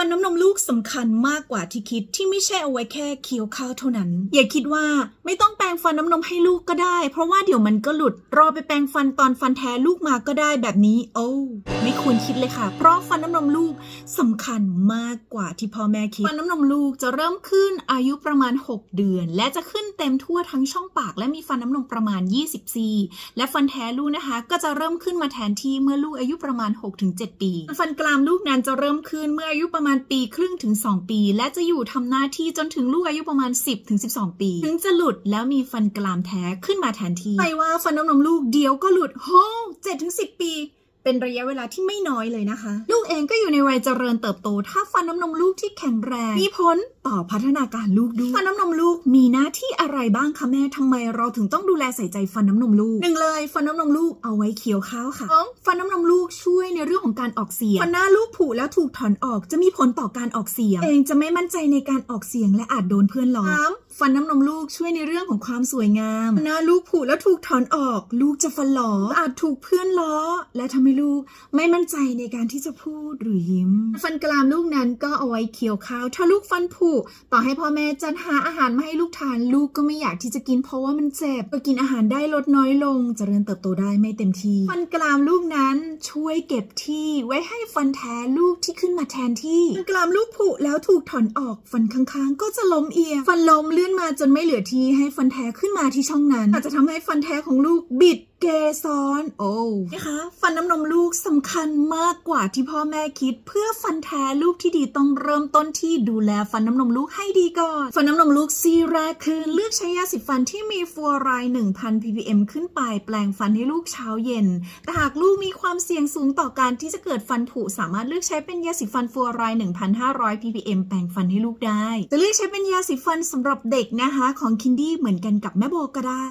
ฟันน้ำนมลูกสำคัญมากกว่าที่คิดที่ไม่ใช่เอาไว้แค่เคี้ยวข้าวเท่านั้น อย่าคิดว่าไม่ต้องแปรงฟันน้ำนมให้ลูกก็ได้ เพราะว่าเดี๋ยวมันก็หลุดรอไปแปรงฟันตอนฟันแท้ลูกมาก็ได้แบบนี้ โอ้ ควรคิดเลยค่ะ เพราะฟันน้ำนมลูกสำคัญมากกว่าที่พ่อแม่คิด ฟันน้ำนมลูกจะเริ่มขึ้นอายุประมาณ 6 เดือน และจะขึ้นเต็มทั่วทั้งช่องปาก และมีฟันน้ำนมประมาณ 20ซี่และฟันแท้ลูกนะคะ ก็จะเริ่มขึ้นมาแทนที่เมื่อลูกอายุประมาณ 6-7 ปี ฟันกรามลูกนั้นจะเริ่มขึ้นเมื่ออายุประมาณปีครึ่งถึง 2 ปี และจะอยู่ทำหน้าที่จนถึงลูกอายุประมาณ 10ถึง12 ปี ถึงจะหลุดแล้วมีฟันกรามแท้ขึ้นมาแทนที่ไม่ว่าฟันน้ำนมลูกเดียวก็หลุดโห7ถึง10 ปี เป็นระยะเวลาที่ไม่น้อยเลยนะคะ ลูกเองก็อยู่ในวัยเจริญเติบโต ถ้าฟันน้ำนมลูกที่แข็งแรง มีผลต่อพัฒนาการลูกด้วยฟันน้ำนมลูกมีหน้าที่อะไรบ้างคะแม่ทำไมเราถึงต้องดูแลใส่ใจฟันน้ำนมลูกหนึ่งเลยฟันน้ำนมลูกเอาไว้เคี้ยวข้าวค่ะสองฟันน้ำนมลูกช่วยในเรื่องของการออกเสียงฟันหน้าลูกผุแล้วถูกถอนออกจะมีผลต่อการออกเสียง เองจะไม่มั่นใจในการออกเสียงและอาจโดนเพื่อนล้อสามฟันน้ำนมลูกช่วยในเรื่องของความสวยงามฟันหน้าลูกผุแล้วถูกถอนออก ลูกจะฟันหลออาจถูกเพื่อนล้อ และทำให้ลูก ไม่มั่นใจในการที่จะพูดหรือยิ้ม ฟันกรามลูกนั้นก็เอาไว้เคี้ยวข้าว ถ้าลูกฟันผุต่อให้พ่อแม่จัดหาอาหารมาให้ลูกทาน ลูกก็ไม่อยากที่จะกินเพราะว่ามันเจ็บก็กินอาหารได้ลดน้อยลงจเจริญเติบโตได้ไม่เต็มที่ ฟันกรามลูกนั้นช่วยเก็บที่ไว้ให้ฟันแท้ลูกที่ขึ้นมาแทนที่ฟันกรามลูกผุแล้วถูกถอนออกฟันข้างๆ ก็จะล้มเอียงฟันล้มเลื่อนมาจนไม่เหลือที่ให้ฟันแท้ขึ้นมาที่ช่องนั้น อาจจะทำให้ฟันแท้ของลูกบิดเกสรโอ้นะคะฟันน้ำนมลูกสำคัญมากกว่าที่พ่อแม่คิด เพื่อฟันแท้ลูกที่ดีต้องเริ่มต้นที่ดูแลฟันน้ำนมลูกให้ดีก่อน ฟันน้ำนมลูกซีแรกคือเลือกใช้ยาสีฟันที่มีฟลูออไรด์1,000 ppm ขึ้นไปแปลงฟันให้ลูกเช้าเย็น แต่หากลูกมีความเสี่ยงสูงต่อการที่จะเกิดฟันผุสามารถเลือกใช้เป็นยาสีฟันฟลูออไรด์1,500 ppm แปลงฟันให้ลูกได้จะเลือกใช้เป็นยาสีฟันสำหรับเด็กนะคะของคินดี้เหมือนกันกับแม่โบก็ได้